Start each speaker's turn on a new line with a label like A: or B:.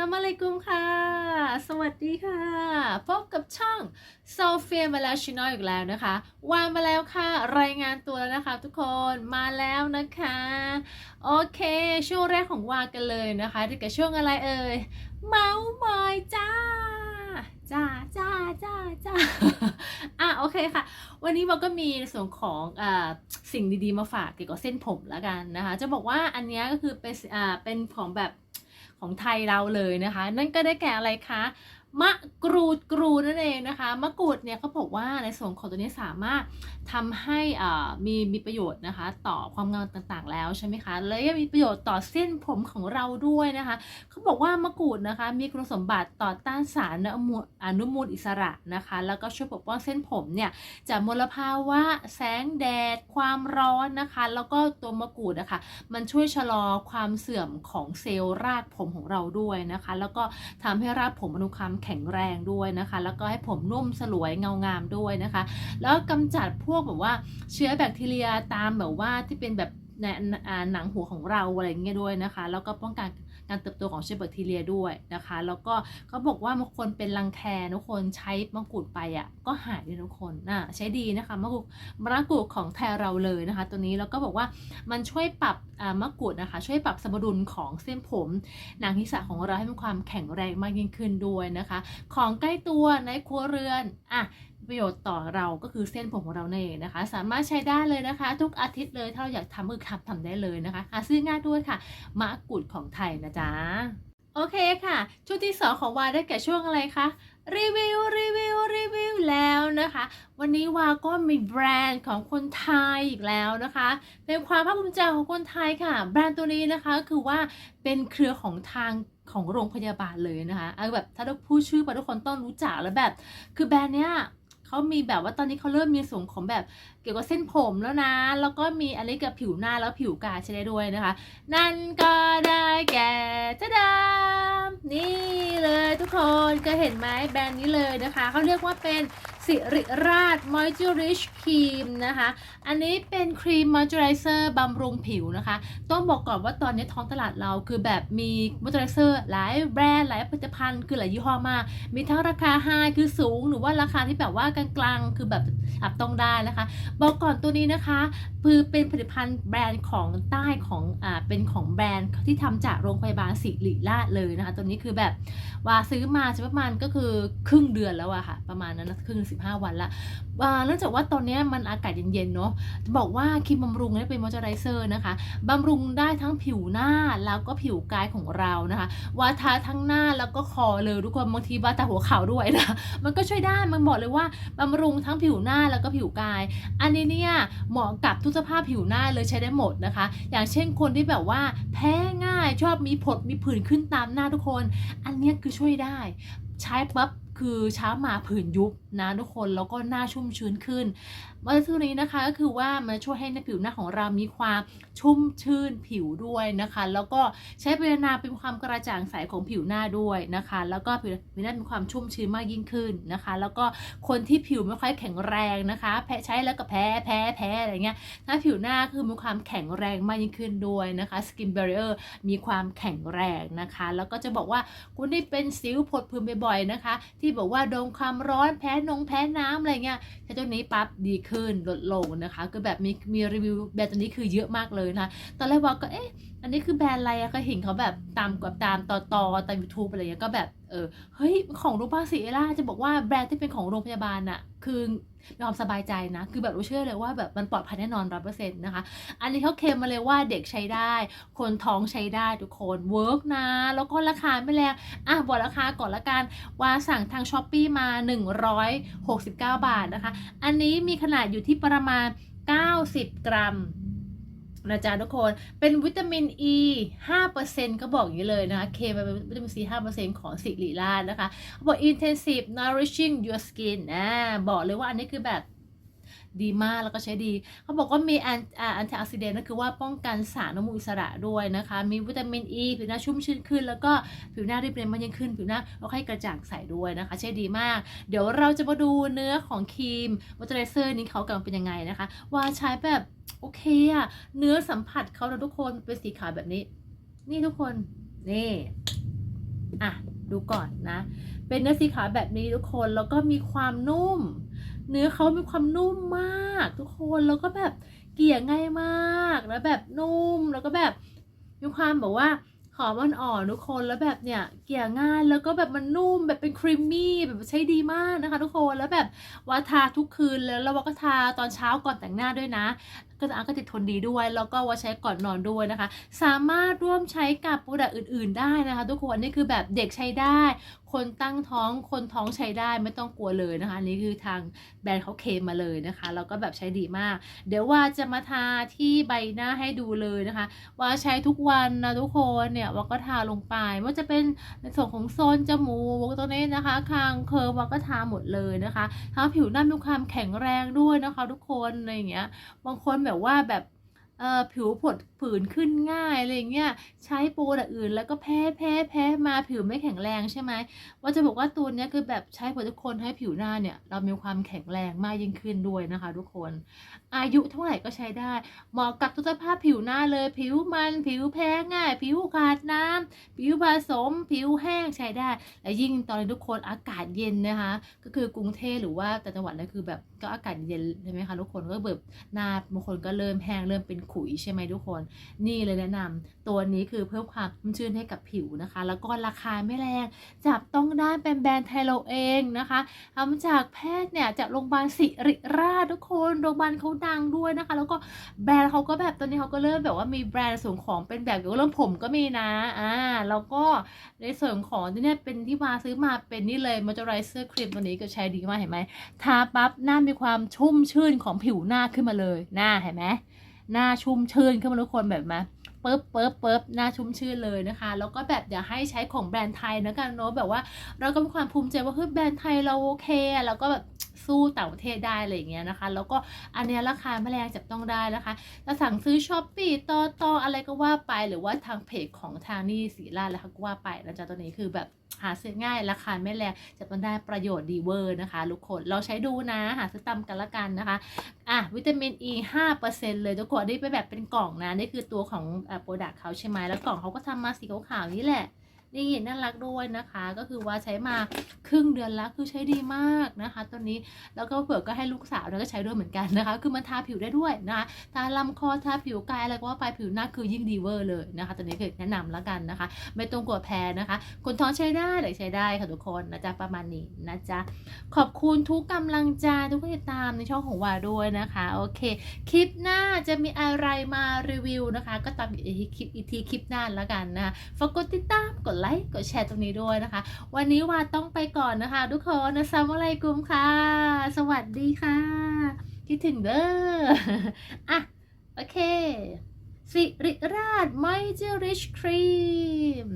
A: สมอะไรกุมค่ะ สวัสดีค่ะ พบกับช่องโซเฟียมาแล้วชินอยอีกแล้วนะคะ วานมาแล้วค่ะ รายงานตัวแล้วนะคะทุกคน มาแล้วนะคะ โอเค ช่วงแรกของวากันเลยนะคะที่กับช่วงอะไรเอ่ย เมาส์มอยจ้า จ้าจ้าจ้าจ้าอะโอเคค่ะ วันนี้เราก็มีในส่วนของอ่าสิ่งดีๆมาฝากเกี่ยวกับเส้นผมแล้วกันนะคะ จะบอกว่าอันนี้ก็คือเป็นอ่าเป็นของแบบ ของไทยเราเลยนะคะ นั่นก็ได้แก่อะไรคะ มะกรูดกรูดนั่นเองนะคะมะกรูดเนี่ยเขาบอกว่าในส่วนของตัวนี้สามารถทำให้อ่ามีมีประโยชน์นะคะ ต่อความงามต่างๆ แล้วใช่ไหมคะและยังมีประโยชน์ต่อเส้นผมของเราด้วยนะคะเขาบอกว่ามะกรูดนะคะ มีคุณสมบัติต่อต้านสารอนุมูลอนุมูลอิสระนะคะ แล้วก็ช่วยปกป้องเส้นผมเนี่ยจากมลภาวะแสงแดด ความร้อนนะคะ แล้วก็ตัวมะกรูดนะคะมันช่วยชะลอความเสื่อมของเซลล์รากผมของเราด้วยนะคะ แล้วก็ทำให้รากผมมีความแข็งแรงด้วยนะคะ แล้วก็ให้ผมนุ่มสลวยเงางามด้วยนะคะ แล้วกำจัดพวกแบบว่าเชื้อแบคทีเรียตามแบบว่าที่เป็นแบบ ในหนังหัวของเราอะไรอย่างเงี้ยด้วยนะคะ แล้วก็ป้องกันการเติบโตของเชื้อแบคทีเรียด้วยนะคะ แล้วก็เขาบอกว่าบางคนเป็นรังแคทุกคนใช้มะกรูดไปอะก็หายด้วยทุกคนน่ะใช้ดีนะคะมะกรูดมะกรูดของแทยเราเลยนะคะ ตัวนี้แล้วก็บอกว่ามันช่วยปรับอ่ามะกรูดนะคะ ช่วยปรับสมดุลของเส้นผม หนังศีรษะของเราให้มีความแข็งแรงมากยิ่งขึ้นด้วยนะคะ ของใกล้ตัวในครัวเรือนอะ ประโยชน์ต่อเราก็คือเส้นผมของเราเองนะคะ สามารถใช้ได้เลยนะคะ ทุกอาทิตย์เลยถ้าเราอยากทำก็คือทำทำได้เลยนะคะหาซื้อง่ายด้วยค่ะมะกรูดของไทยนะจ๊ะโอเคค่ะ ช่วงที่ 2 ของวาได้แก่ช่วงอะไรคะรีวิวรีวิวรีวิวแล้วนะคะ วันนี้วาก็มีแบรนด์ของคนไทยอีกแล้วนะคะ เป็นความภาคภูมิใจของคนไทยค่ะ แบรนด์ตัวนี้นะคะก็คือว่าเป็นเครือของทางของโรงพยาบาลเลยนะคะเอาแบบถ้าเราพูดชื่อไปทุกคนต้องรู้จักแล้วแบบ คือแบรนด์เนี้ย เขามีแบบว่าตอนนี้เขาเริ่มมีส่วนของแบบเกี่ยวกับเส้นผมแล้วนะ แล้วก็มีอะไรกับผิวหน้าแล้วผิวกายใช้ได้ด้วยนะคะ นั่นก็ได้แก่จ้าดามนี่เลยทุกคนก็เห็นไหมแบรนด์นี้เลยนะคะ เขาเรียกว่าเป็น สิริราช Moisture Rich Cream นะคะ อันนี้เป็นครีมมอยเจอไรเซอร์บำรุงผิวนะคะ ต้องบอกก่อนว่าตอนนี้ท้องตลาดเราคือแบบมีมอยเจอไรเซอร์หลายแบรนด์ หลายผลิตภัณฑ์คือหลายยี่ห้อมาก มีทั้งราคาไฮคือสูง หรือว่าราคาที่แบบว่ากลางๆ คือแบบอับต้องได้นะคะ บอกก่อนตัวนี้นะคะคือเป็นผลิตภัณฑ์แบรนด์ของใต้ของอ่าเป็นของแบรนด์ที่ทำจากโรงพยาบาลศิริราชเลยนะคะ ตัวนี้คือแบบว่าซื้อมาจะประมาณก็คือครึ่งเดือนแล้วอะค่ะ ประมาณนั้นนะครึ่งสิบห้วันละเนื่องจากว่าตอนนี้มันอากาศเย็นๆเนาะจะบอกว่าครีมบำรุงเนี่ยเป็นมอยเจอไรเซอร์นะคะบำรุงได้ทั้งผิวหน้าแล้วก็ผิวกายของเรานะคะว่าทาทั้งหน้าแล้วก็คอเลยทุกคนบางทีว่าทาหัวเข่าด้วยนะมันก็ช่วยได้มันบอกเลยว่าบำรุงทั้งผิวหน้าแล้วก็ผิวกาย อันนี้เนี่ยเหมาะกับทุกสภาพผิวหน้าเลยใช้ได้หมดนะคะ อย่างเช่นคนที่แบบว่าแพ้ง่ายชอบมีผดมีผื่นขึ้นตามหน้าทุกคน อันนี้คือช่วยได้ ใช้ปั๊บ คือเช้ามาผื่นยุบนะทุกคนแล้วก็หน้าชุ่มชื้นขึ้นวัตถุนี้นะคะก็คือว่ามันช่วยให้ในผิวหน้าของเรามีความชุ่มชื่นผิวด้วยนะคะ แล้วก็ใช้ไปนานๆเป็นความกระจ่างใสของผิวหน้าด้วยนะคะ แล้วก็ผิวหน้ามีความชุ่มชื้นมากยิ่งขึ้นนะคะ แล้วก็คนที่ผิวไม่ค่อยแข็งแรงนะคะ แพ้ใช้แล้วก็แพ้แพ้แพ้อะไรเงี้ยถ้าผิวหน้าคือมีความแข็งแรงมากยิ่งขึ้นด้วยนะคะ skin barrier มีความแข็งแรงนะคะ แล้วก็จะบอกว่าคุณที่เป็นสิวผดผื่นบ่อยๆนะคะที่ที่บอกว่าโดนความร้อนแพ้นงแพ้น้ำอะไรเงี้ยใช้ตัวนี้ปั๊บดีขึ้นลดลงนะคะก็แบบมีมีรีวิวแบรนด์ตัวนี้คือเยอะมากเลยนะตอนแรกว่าก็เอ๊ะอันนี้คือแบรนด์อะไรอะก็เห็นเขาแบบตามกับตามต่อต่อตามยูทูบอะไรเงี้ยก็แบบเออเฮ้ยของโรงพยาบาลศิริราชจะบอกว่าแบรนด์ที่เป็นของโรงพยาบาลอะ คือมีความสบายใจนะ คือแบบรู้เชื่อเลยว่าแบบมันปลอดภัยแน่นอนร้อยเปอร์เซ็นต์นะคะ อันนี้เขาเคลมมาเลยว่าเด็กใช้ได้ คนท้องใช้ได้ทุกคนเวิร์กนะ แล้วก็ราคาไม่แรง อะบอกราคาก่อนละกันว่าสั่งทางช้อปปีมา 169 บาทนะคะ อันนี้มีขนาดอยู่ที่ประมาณ 90 กรัม นะจ๊ะทุกคนเป็นวิตามิน E 5%ก็บอกอย่างนี้เลยนะคะเคมาเป็นวิตามิน C 5%ของสิริราชนะคะเขาบอก intensive nourishing your skin อ่าบอกเลยว่าอันนี้คือแบบดีมากแล้วก็ใช้ดี เขาบอกว่ามีแอนแอนตี้ออกซิเดนต์ก็คือว่าป้องกันสารอนุมูลอิสระด้วยนะคะ มีวิตามิน E ผิวหน้าชุ่มชื้นขึ้น แล้วก็ผิวหน้ารีบเรียนมากยิ่งขึ้น ผิวหน้าเราให้กระจ่างใสด้วยนะคะ ใช้ดีมาก เดี๋ยวเราจะมาดูเนื้อของครีมมอยเจอไรเซอร์นี้เขากำลังเป็นยังไงนะคะ ว่าใช้แบบ โอเคอะเนื้อสัมผัสเขาเราทุกคนเป็นสีขาวแบบนี้ นี่ทุกคนนี่อะดูก่อนนะ เป็นเนื้อสีขาวแบบนี้ทุกคนแล้วก็มีความนุ่ม เนื้อเขามีความนุ่มมาก ทุกคนแล้วก็แบบเกี่ยง่ายมากแล้วแบบนุ่มแล้วก็แบบมีความแบบว่าหอมอ่อนๆทุกคนแล้วแบบเนี่ยเกี่ยง่ายแล้วก็แบบมันนุ่มแบบเป็นครีมมี่แบบใช้ดีมากนะคะ ทุกคนแล้วแบบว่าทาทุกคืนแล้วแล้ววาก็ทาตอนเช้าก่อนแต่งหน้าด้วยนะ ก็จะอาก็ติดทนดีด้วย แล้วก็ว่าใช้ก่อนนอนด้วยนะคะ สามารถร่วมใช้กับโปรดักต์อื่น ๆ ได้นะคะ ทุกคนนี่คือแบบเด็กใช้ได้ คนตั้งท้องคนท้องใช้ได้ไม่ต้องกลัวเลยนะคะนี่คือทางแบรนด์เขาเคมมาเลยนะคะแล้วก็แบบใช้ดีมาก เดี๋ยวว่าจะมาทาที่ใบหน้าให้ดูเลยนะคะ ว่าใช้ทุกวันนะทุกคนเนี่ยว่าก็ทาลงไปไม่ว่าจะเป็นในส่วนของโซนจมูกตรงนี้นะคะ คางเคิร์ว่าก็ทาหมดเลยนะคะทำให้ผิวหน้ามีความแข็งแรงด้วยนะคะ ทุกคนอะไรอย่างเงี้ยบางคนแแบบว่าแบบเออผิวผดผื่นขึ้นง่ายอะไรอย่างเงี้ยใช้โปรดักอื่น แล้วก็แพ้แพ้แพ้มาผิวไม่แข็งแรงใช่ไหมว่าจะบอกว่าตัวเนี้ยคือแบบใช้ผลิตคนให้ผิวหน้าเนี่ย เรามีความแข็งแรงมากยิ่งขึ้นด้วยนะคะ ทุกคนอายุเท่าไหร่ก็ใช้ได้ เหมาะกับทุกสภาพผิวหน้าเลย ผิวมัน ผิวแพ้ง่าย ผิวขาดน้ำผิวผสม ผิวแห้งใช้ได้ และยิ่งตอนนี้ทุกคนอากาศเย็นนะคะ ก็คือกรุงเทพหรือว่าแต่จังหวัดนั้นคือแบบก็อากาศเย็นใช่ไหมคะทุกคนก็แบบหน้าบางคนก็เริ่มแห้งเริ่มเป็นขุยใช่ไหมทุกคน นี่เลยแนะนำ ตัวนี้คือเพิ่มความชุ่มชื่นให้กับผิวนะคะ แล้วก็ราคาไม่แรง จับต้องได้เป็นแบรนด์ไทยเราเองนะคะทำจากแพทย์เนี่ยจากโรงพยาบาลศิริราชทุกคนโรงพยาบาลเขาดังด้วยนะคะ แล้วก็แบรนด์เขาก็แบบตอนนี้เขาก็เริ่มแบบว่ามีแบรนด์ส่วนของเป็นแบบเกี่ยวกับเรื่องผมก็มีนะอ่าแล้วก็ในส่วนของที่เนี่ยเป็นที่มาซื้อมาเป็นนี่เลยมอยเจอไรเซอร์ครีมตัวนี้ก็ใช้ดีมากเห็นไหมทาปั๊บหน้ามีความชุ่มชื่นของผิวหน้าขึ้นมาเลยหน้าเห็นไหมหน้าชุ่มชื่นขึ้นมาทุกคนแบบม ปึ๊บปึ๊บปึ๊บหน้าชุ่มชื่นเลยนะคะ แล้วก็แบบอยากให้ใช้ของแบรนด์ไทยนะกันเนาะแบบว่าเราก็มีความภูมิใจว่าเฮ้ยแบรนด์ไทยเราโอเคแล้วก็แบบสู้ต่างประเทศได้อะไรอย่างเงี้ยนะคะ แล้วก็อันเนี้ยราคาไม่แรงจับต้องได้นะคะจะสั่งซื้อช้อปปี้ต่อต่ออะไรก็ว่าไปหรือว่าทางเพจของทางนี่สีราแล้วก็ว่าไปนะจ๊ะตัวนี้คือแบบ หาซื้อง่ายราคาไม่แรงจะต้องได้ประโยชน์ดีเวอร์นะคะทุกคนเราใช้ดูนะหาซื้อตามกันละกันนะคะอะวิตามิน E 5%เลยทุกคนนี่เป็นแบบเป็นกล่องนะนี่คือตัวของโปรดักต์เขาใช่ไหมแล้วกล่องเขาก็ทำมาสีขาวๆนี่แหละ นี่น่ารักด้วยนะคะ ก็คือว่าใช้มาครึ่งเดือนแล้วคือใช้ดีมากนะคะตัวนี้แล้วก็เผื่อก็ให้ลูกสาวแล้วก็ใช้ด้วยเหมือนกันนะคะ คือมันทาผิวได้ด้วยนะคะทาลำคอทาผิวกายอะไรก็ว่าไปผิวหน้าคือยิ่งดีเวอร์เลยนะคะตัวนี้คือแนะนำแล้วกันนะคะ ไม่ต้องกลัวแพ้นะคะ คนท้องใช้ได้ใช้ได้ค่ะทุกคนนะจ๊ะประมาณนี้นะจ๊ะขอบคุณทุกกำลังใจทุกคนติดตามในช่องของวาด้วยนะคะโอเค คลิปหน้าจะมีอะไรมารีวิวนะคะ ก็ตามอีกทีคลิปอีกทีคลิปหน้าแล้วกันนะคะฝากกดติดตามกดไลค์กดแชร์ตรงนี้ด้วยนะคะ วันนี้วาต้องไปก่อนนะคะ ทุกคนนะซัมอะไรกุมค่ะ สวัสดีค่ะ คิดถึงเด้ออะ โอเคสิริราชไมเจอริชครีม